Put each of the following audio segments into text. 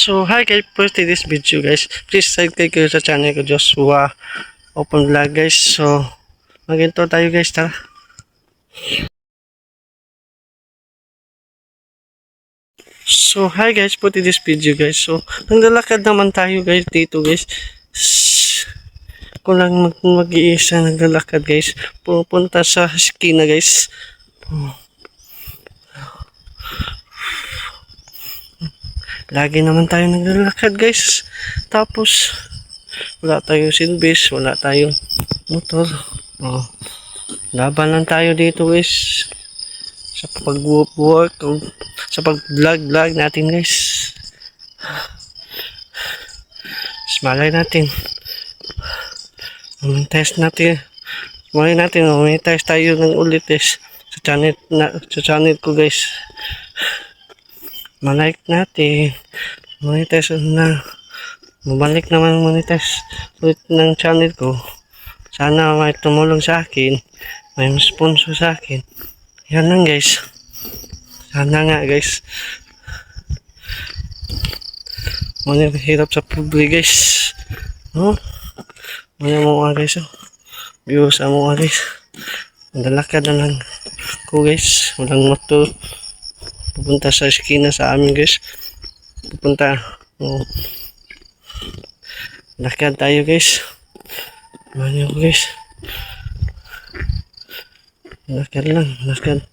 So, hi guys, first in this video guys, please subscribe kayo sa channel ko Joshua Open Vlog guys. So, maginto tayo guys, tara. So, hi guys, put in this video guys. So, naglalakad naman tayo guys dito guys. Kung lang mag mag-iisa naglalakad guys, pupunta sa skina guys. Lagi naman tayo naglalakad guys. Tapos, wala tayong silbis, wala tayong motor. Oh. Laban lang tayo dito guys. Sa pag-work, o sa pag-vlog-vlog natin guys. Malay natin. Test natin. Malay natin, test tayo ng ulit guys. Sa channel, na, sa channel ko guys malike natin monetize na. Mabalik naman monetize ulit ng channel ko. Sana may tumulong sa akin may sponsor sa akin. Yan lang guys. Sana nga guys. Muna hirap sa public guys. No? Muna mo nga guys oh. views mo nga guys. Dalakad na lang ko guys. Walang motor pupunta sa eskina sa amin guys. Pupunta. Oh. lakad tayo guys. Manyo guys? Lakad lang lakad.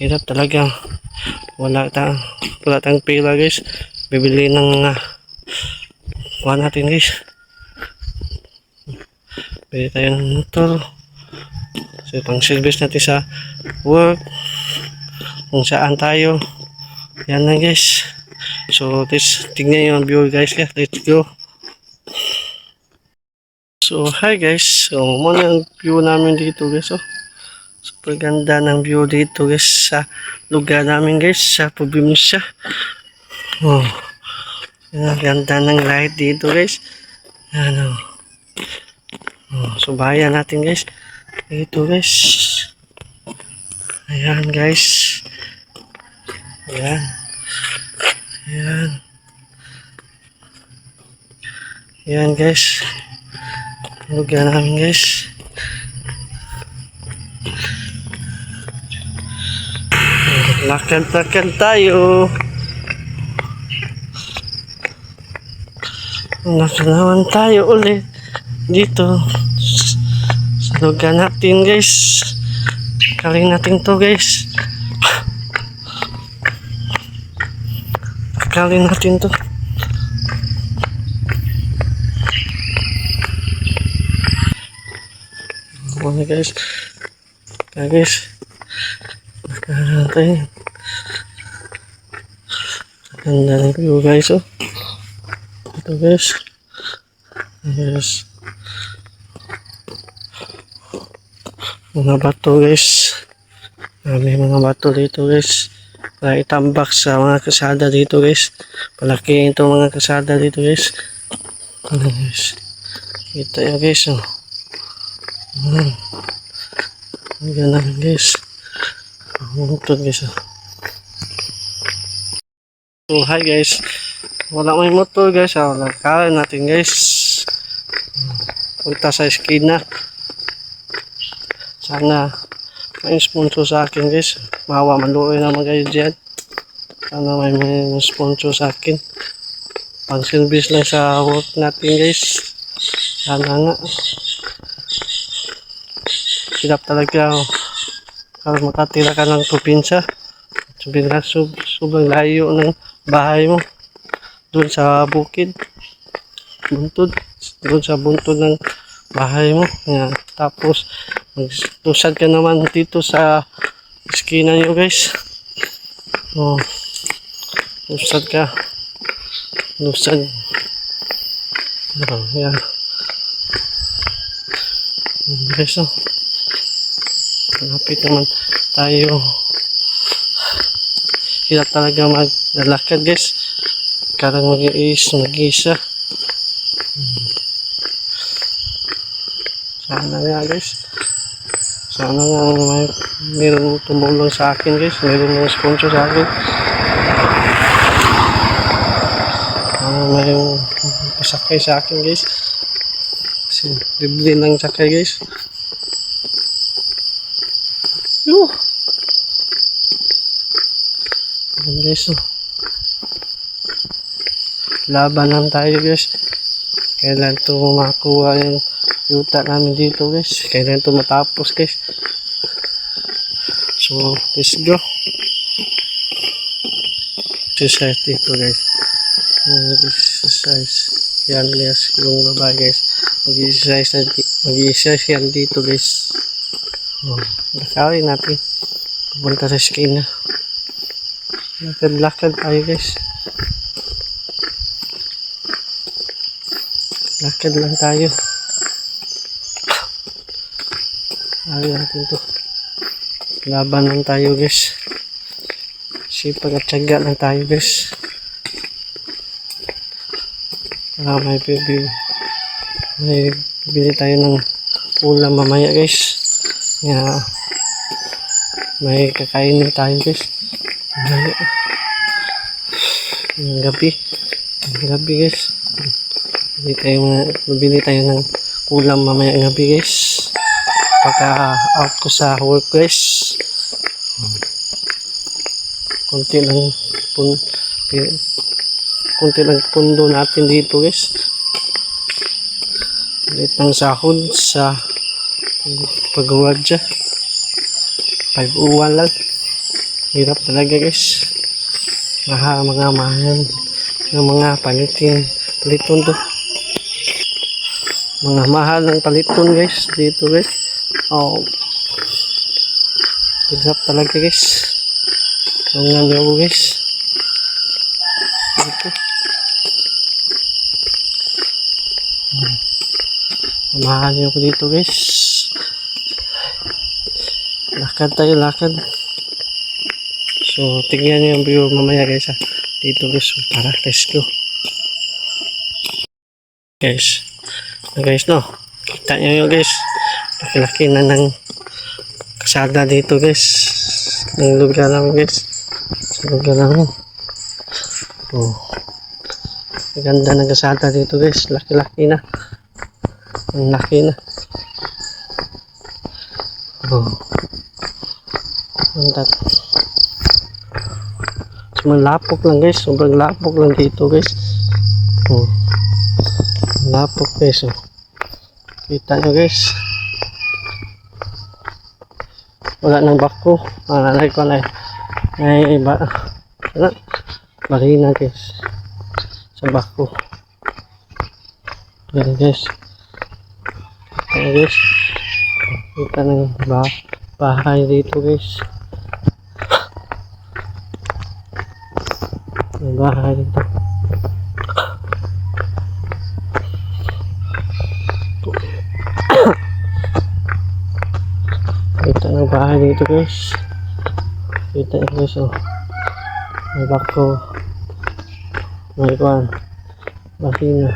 Hirap talaga. Wala ta wala tayong pila guys. Bibili ng uh, kuha natin guys. Bili tayo ng motor. So pang service natin sa work kung saan tayo. Yan na guys. So this tingnan yung view guys. Let's go. So hi guys. So muna ang view namin dito guys. Oh super ganda ng view dito guys sa lugar namin guys sa probinsya. Oh ang ganda ng light dito guys. Ano oh, so bayan natin guys. Dito guys. Ayan guys Ayan. Ayan. Ayan guys. Lugar namin guys. Lakad-lakad tayo. Lakad naman tayo ulit. Dito. Sa lugar natin guys. Kaling natin to guys. Kakalin natin to. Ano guys? Kaya guys. Nakakalin. Ganda view guys oh. Ito guys. Yes. Mga bato guys. May mga bato dito guys para itambak sa mga kasada dito guys. Palaki itong mga kasada dito guys. Ano guys? Kita yan guys oh. Hmm. ganda guys. Mutod guys oh. So hi guys. Wala may motor guys. Ah wala kaya natin guys. Punta sa eskina sana may sponsor sa akin guys mawa maluoy naman kayo dyan sana may may sponsor sa akin. Pang service lang sa work natin guys. Sana nga. Hirap talaga oh. makatira ka ng probinsya. Sobrang, sub, sobrang layo ng bahay mo. Doon sa bukid. Buntod. Doon sa buntod ng bahay mo. Yan. tapos magtusad ka naman dito sa eskina nyo guys. Oh. Tusad ka. Tusad oh, yan guys oh. Malapit naman tayo. Hirap talaga maglalakad guys. Karang mag-iis mag-isa sana nga guys sana nga may meron tumulong sa akin guys meron mga sponsor sa akin may pasakay sa akin guys. Kasi libre lang sakay guys. Yo! Ayan guys oh. Laban lang tayo guys. Kailan to makuha yung yuta namin dito guys. Kailan to matapos guys. So, let's go. Exercise dito guys. Mag-exercise. Yan guys, yung babae guys. Mag-exercise mag-exercise yan dito guys. Oh, lakawin natin. Pupunta sa skin na. Lakad-lakad tayo guys. Lakad lang tayo. Ayaw natin to. Laban lang tayo guys. Sipag at tiyaga lang tayo guys. Para may bibili. May bibili tayo ng ulam mamaya guys. Nga may kakainin tayo guys. Mamaya. Yung gabi. Yung gabi guys. Bili tayo, bibili tayo ng ulam mamaya gabi guys. Pagka out ko sa work guys. Kunti lang pun, kunti lang pundo natin dito guys. Ulit ng sahod sa pagwawadya. 5 uwan lang. Hirap talaga guys. Maha mga mahal ng mga palitin. Paliton to. Mga mahal ng paliton guys. Dito guys. Oh. Hirap talaga guys. Yung nga ako guys. Dito. Samahan niyo ako dito guys. Lakad tayo, lakad. So, tingnan niyo yung view mamaya guys ha. Dito guys, So, tara, let's go. Guys. Na guys no. Kita niyo guys. Laki-laki na ng kasada dito guys. Ng lugar namin guys. Sa lugar namin. Oh. Ganda ng kasada dito guys. Laki-laki na. Ang laki na. Oh. Ang tat. Sobrang lapok lang guys. Sobrang lapok lang dito guys. Oh. Lapok guys. Oh. Kita nyo guys. Wala nang bako. Ah, nanay ko na. Ay, ba. Wala. Marina guys. Sa bako. Yan guys. Kita guys. Kita ng ba bahay dito guys. May bahay dito. Kita ng bahay dito guys. Kita nyo guys oh. May bako. May kwan. Mahina.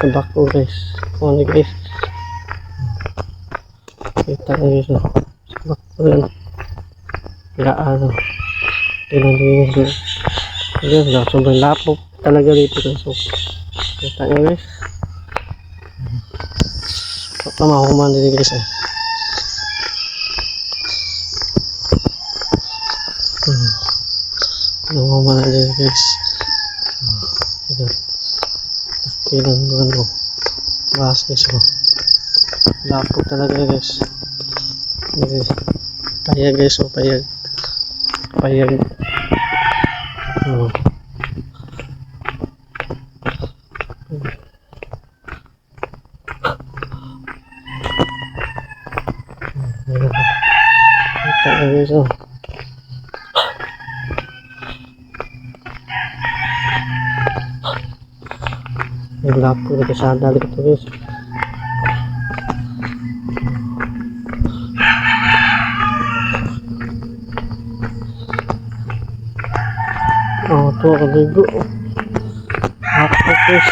Sa bako guys. Ano guys. Kita nyo guys oh. Sa bako yan. Piraan oh. Tingnan nyo guys. Ayan, lang, sobrang lapok talaga dito guys. So, kita nyo guys. Pamahuman din guys eh. Pamahuman din guys. Ayan. Kailan ko ano. Bahas guys oh. Lapok talaga guys. Guys. Payag guys oh, payag. Payag. Oh. Kita na guys oh. May lapo na kasada dito guys. Oh, to ako ligo. Lapok guys.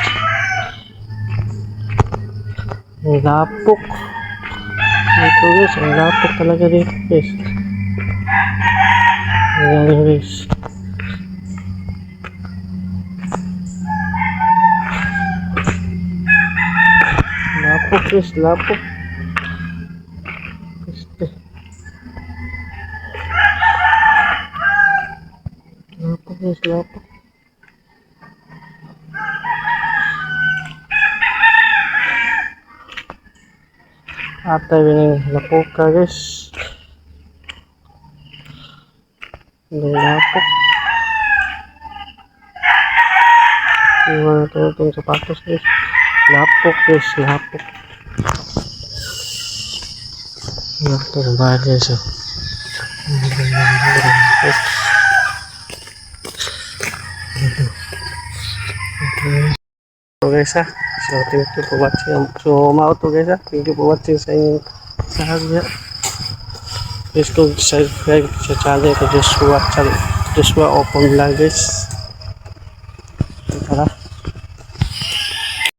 Ang lapok. Dito guys, ang lapok talaga dito guys. Ayan guys. Lapok guys, lapok. Este. Lapok guys, lapok. Atay ng lapok ka guys. Ang lapok. Iwan na ito itong sapatos guys. Lapok guys, lapok. Oh. Guys. So guys ha. So thank you for watching. So mao to guys ha. Thank you for watching sa inyong sahagya. Please kung subscribe sa channel ko Joshua, Joshua Open Vlog guys.